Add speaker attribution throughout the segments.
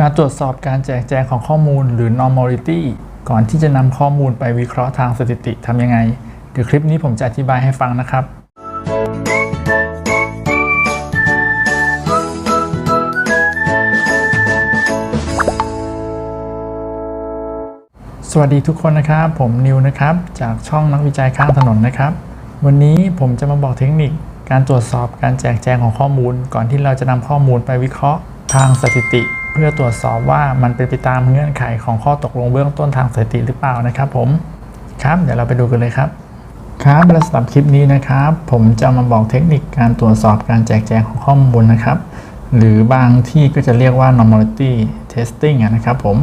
Speaker 1: การตรวจสอบการแจกแจงของข้อมูลหรือ normality ก่อนที่จะนำข้อมูลไปวิเคราะห์ทางสถิติทำยังไง เดี๋ยวคลิปนี้ผมจะอธิบายให้ฟังนะครับ สวัสดีทุกคนนะครับ ผมนิวนะครับ จากช่องนักวิจัยข้างถนนนะครับ วันนี้ผมจะมาบอกเทคนิค การตรวจสอบการแจกแจงของข้อมูล ก่อนที่เราจะนำข้อมูลไปวิเคราะห์ทางสถิติ เพื่อตรวจสอบว่ามันเป็นไปตามเงื่อนไขของข้อตกลงเบื้องต้นทางสถิติหรือเปล่านะครับ ผมครับเดี๋ยวเราไปดูกันเลยครับครับและสำหรับคลิปนี้นะครับ ผมจะมาบอกเทคนิคการตรวจสอบการแจกแจงของข้อมูลนะครับ หรือบางที่ก็จะเรียกว่า normality testing นะครับผม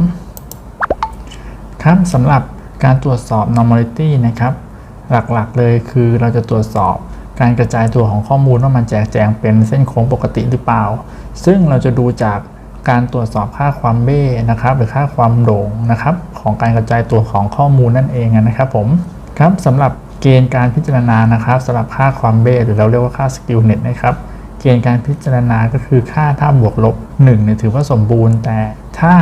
Speaker 1: ครับสำหรับการตรวจสอบ normality นะครับ หลักๆเลยคือเราจะตรวจสอบการกระจายตัวของข้อมูลว่ามันแจกแจงเป็นเส้นโค้งปกติหรือเปล่า ซึ่งเราจะดูจาก การตรวจสอบค่าความเบ้นะครับหรือค่าความโด่งนะครับของการกระจายตัวของข้อมูลนั่นเองนะครับผมครับสำหรับเกณฑ์การพิจารณานะครับสำหรับค่าความเบ้หรือเราเรียกว่าค่าสกิลเน็ตนะครับเกณฑ์การพิจารณาก็คือค่าถ้าบวกลบ1เนี่ยถือว่าสมบูรณ์ แต่ถ้า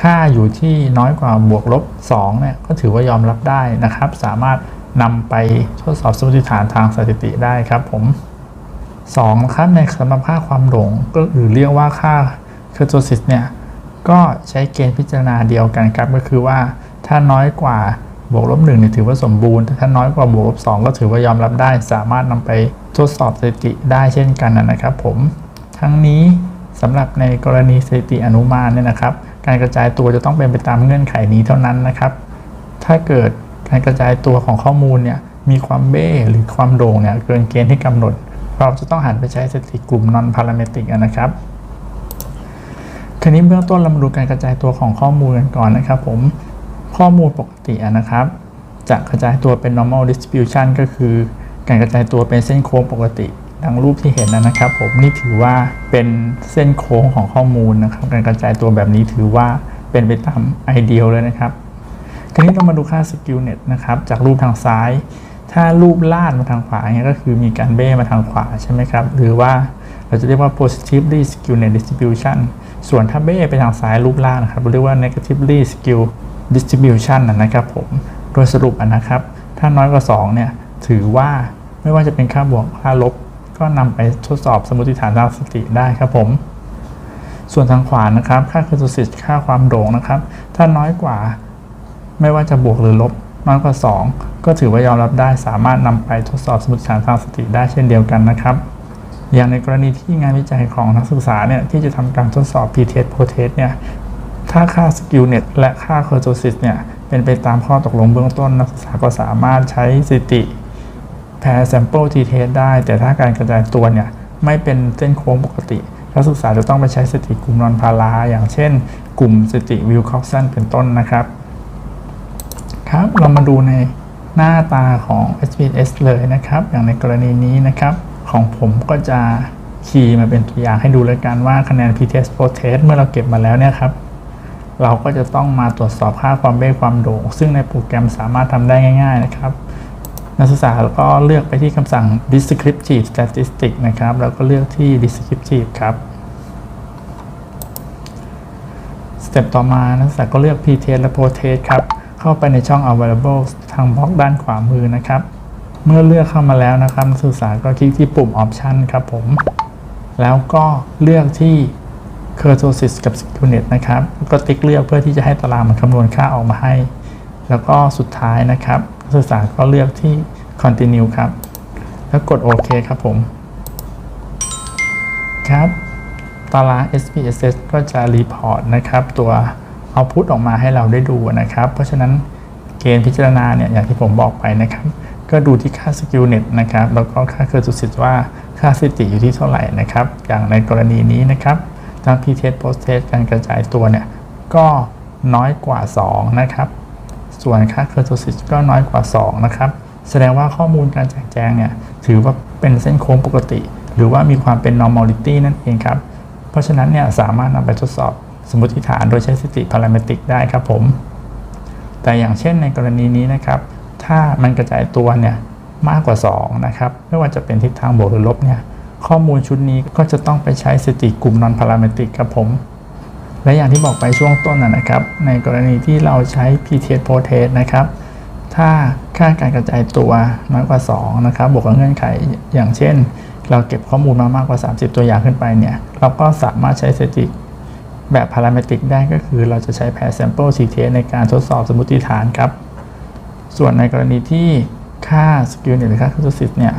Speaker 1: ค่าอยู่ที่น้อยกว่าบวกลบ2เนี่ยก็ถือว่ายอมรับได้นะครับ สามารถนำไปทดสอบสมมติฐานทางสถิติได้ครับผม2นะครับในสำหรับค่าความหลงก็หรือเรียกว่าค่า คือร์โ s ซิสเนี่ยก็ใช้เกณฑ์พิจารณาเดียวกันครับก็คือว่าถ้าน้อยกว่าบวกลบ1เนี่ยถือว่าสมบูรณ์แต่ถ้าน้อยกว่าบวกลบ2ก็ถือว่ายอมรับได้ สามารถนำไปทดสอบสถิติได้เช่นกันนะครับผมทั้งนี้สำหรับในกรณีสถิติอนุมานเนี่ยนะครับ การกระจายตัวจะต้องเป็นไปตามเงื่อนไขนี้เท่านั้นนะครับ ถ้าเกิดการกระจายตัวของข้อมูลเนี่ยมีความเบ้หรือความโด่งเนี่ยเกินเกณฑ์ที่กำหนด เราจะต้องหันไปใช้สถิติกลุ่ม non parametric นะครับ ทีนี้เบื้องต้นเรามาดูการกระจายตัวของข้อมูลกันก่อนนะครับผมข้อมูลปกตินะครับ จะกระจายตัวเป็น normal distribution ก็คือ การกระจายตัวเป็นเส้นโค้งปกติดังรูปที่เห็นนะครับ ผมนี่ถือว่าเป็นเส้นโค้งของข้อมูลนะครับ การกระจายตัวแบบนี้ถือว่าเป็นไปตามไอเดียเลยนะครับทีนี้เรามาดูค่าสกิลเน็ตนะครับจากรูปทางซ้าย ถ้ารูปลาดมาทางขวาเนี่ยก็คือมีการเบ้มาทางขวาใช่ไหมครับ หรือว่าเราจะเรียกว่า positively skewed net distribution ส่วนถ้าเบ้ไปทางซ้ายรูปล่างนะครับเรียกว่า negatively skewed distribution นะครับผม โดยสรุปนะครับ ถ้าน้อยกว่า 2 เนี่ย ถือว่าไม่ว่าจะเป็นค่าบวกค่าลบ ก็นำไปทดสอบสมมติฐานทางสติได้ครับผม ส่วนทางขวานะครับ ค่าคือสุสิตค่าความโด่งนะครับ ถ้าน้อยกว่า ไม่ว่าจะบวกหรือลบ น้อยกว่า 2 ก็ถือว่ายอมรับได้ สามารถนำไปทดสอบสมมติฐานทางสติได้เช่นเดียวกันนะครับ อย่างในกรณีที่งานวิจัยของนักศึกษาเนี่ยที่จะทำการทดสอบ p-test p-test เนี่ยถ้าค่า skill net และค่า c u r t o s i s เนี่ยเป็นไปตามข้อตกลงเบื้องต้น นักศึกษาก็สามารถใช้สิติ pair sample t-test ได้ แต่ถ้าการกระจายตัวเนี่ยไม่เป็นเส้นโค้งปกตินักศึกษาจะต้องไปใช้สติกลุ่มนอนพาราอย่างเช่น กลุ่มสติวิลคอกสันเป็นต้นนะครับ ครับเรามาดูในหน้าตาของ SPS เลยนะครับ อย่างในกรณีนี้นะครับ ของผมก็จะคีย์มาเป็นตัวอย่างให้ดูเลยกันว่าคะแนน p-test p-test เมื่อเราเก็บมาแล้วเนี่ยครับ เราก็จะต้องมาตรวจสอบค่าความเบ้ความโด่ง ซึ่งในโปรแกรมสามารถทำได้ง่ายๆนะครับ นักศึกษาก็เลือกไปที่คำสั่ง descriptive statistics นะครับ แล้วก็เลือกที่ descriptive ครับสเต็ปต่อมานักศึกษาก็เลือก p-test และ p-test ครับ เข้าไปในช่อง available ทางบล็อกด้านขวามือนะครับ เมื่อเลือกเข้ามาแล้วนะครับนักศึกษาก็คลิกที่ปุ่ม option ครับผม แล้วก็เลือกที่ c u r t o s i s กับ s k i l n e t นะครับ ก็ติ๊กเลือกเพื่อที่จะให้ตารางมันคำนวณค่าออกมาให้ แล้วก็สุดท้ายนะครับนักศึกษาก็เลือกที่ continue ครับ แล้วกดโอเคครับผม ครับ ตาราง SPSS ก็จะรีพอร์ตนะครับ ตัว output ออกมาให้เราได้ดูนะครับ เพราะฉะนั้นเกณฑ์พิจารณาเนี่ยอย่างที่ผมบอกไปนะครับ ก็ดูที่ค่า skill net นะครับแล้วก็ค่า c u r t o s i s ว่าค่าสถิติอยู่ที่เท่าไหร่นะครับ อย่างในกรณีนี้นะครับทาง p-test post-test การกระจายตัวเนี่ยก็น้อยกว่า 2 นะครับ ส่วนค่า c u r t o s i s ก็น้อยกว่า 2 นะครับ แสดงว่าข้อมูลการแจกแจงเนี่ยถือว่าเป็นเส้นโค้งปกติ หรือว่ามีความเป็น normality นั่นเองครับ เพราะฉะนั้นเนี่ยสามารถนำไปทดสอบสมมติฐานโดยใช้สถิติ parametric ได้ครับผม แต่อย่างเช่นในกรณีนี้นะครับ ถ้ามันกระจายตัวเนี่ยมากกว่า 2 นะครับ ไม่ว่าจะเป็นทิศทางบวกหรือลบเนี่ยข้อมูลชุดนี้ก็จะต้องไปใช้สถิติกลุ่ม non parametric ครับผม และอย่างที่บอกไปช่วงต้นนะครับ ในกรณีที่เราใช้ PTS Protest นะครับ ถ้าค่าการกระจายตัวน้อยกว่า 2 นะครับ บวกกับเงื่อนไขอย่างเช่น เราเก็บข้อมูลมามากกว่า 30 ตัวอย่างขึ้นไปเนี่ย เราก็สามารถใช้สถิติแบบพาราเมตริกได้ก็คือเราจะใช้แพร์ sample CTS ในการทดสอบสมมติฐานครับ ส่วนในกรณีที่ค่าสกิลเนี่ยหรือค่าคูณสิทธิ์เนี่ย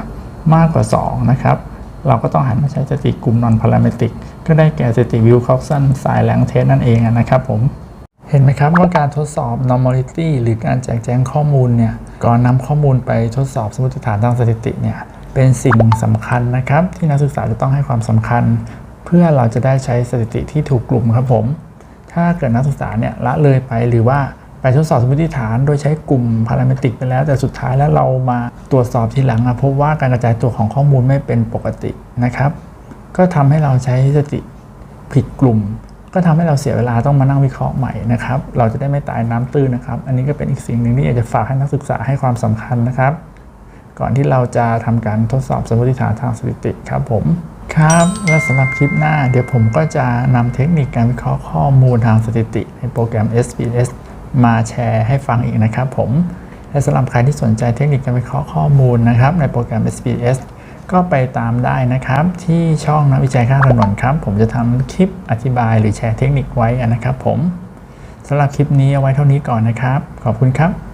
Speaker 1: มากกว่า 2 นะครับ เราก็ต้องหันมาใช้สถิติกลุ่ม non parametric ก็ได้แก่สถิติ Wilcoxon สายแรงเทสนั่นเองนะครับผม เห็นไหมครับว่าการทดสอบ normality หรือการแจกแจงข้อมูลเนี่ยก่อนนำข้อมูลไปทดสอบสมมติฐานทางสถิติเนี่ยเป็นสิ่งสำคัญนะครับ ที่นักศึกษาจะต้องให้ความสำคัญ เพื่อเราจะได้ใช้สถิติที่ถูกกลุ่มครับผม ถ้าเกิดนักศึกษาเนี่ยละเลยไปหรือว่า ไปทดสอบสมมติฐานโดยใช้กลุ่มพาราเมตริกไปแล้ว แต่สุดท้ายแล้วเรามาตรวจสอบทีหลังอะพบว่าการกระจายตัวของข้อมูลไม่เป็นปกตินะครับ ก็ทำให้เราใช้สถิติผิดกลุ่ม ก็ทำให้เราเสียเวลาต้องมานั่งวิเคราะห์ใหม่นะครับ เราจะได้ไม่ตายน้ำตื้นนะครับ อันนี้ก็เป็นอีกสิ่งหนึ่งที่อยากจะฝากให้นักศึกษาให้ความสำคัญนะครับ ก่อนที่เราจะทำการทดสอบสมมติฐานทางสถิติครับผมครับและสำหรับคลิปหน้า เดี๋ยวผมก็จะนำเทคนิคการวิเคราะห์ข้อมูลทางสถิติในโปรแกรม SPS มาแชร์ให้ฟังอีกนะครับผม และสำหรับใครที่สนใจเทคนิคการวิเคราะห์ข้อมูลนะครับ ในโปรแกรม SPS ก็ไปตามได้นะครับ ที่ช่องนักวิจัยข้างถนนครับ ผมจะทำคลิปอธิบายหรือแชร์เทคนิคไว้นะครับผมสำหรับคลิปนี้เอาไว้เท่านี้ก่อนนะครับ ขอบคุณครับ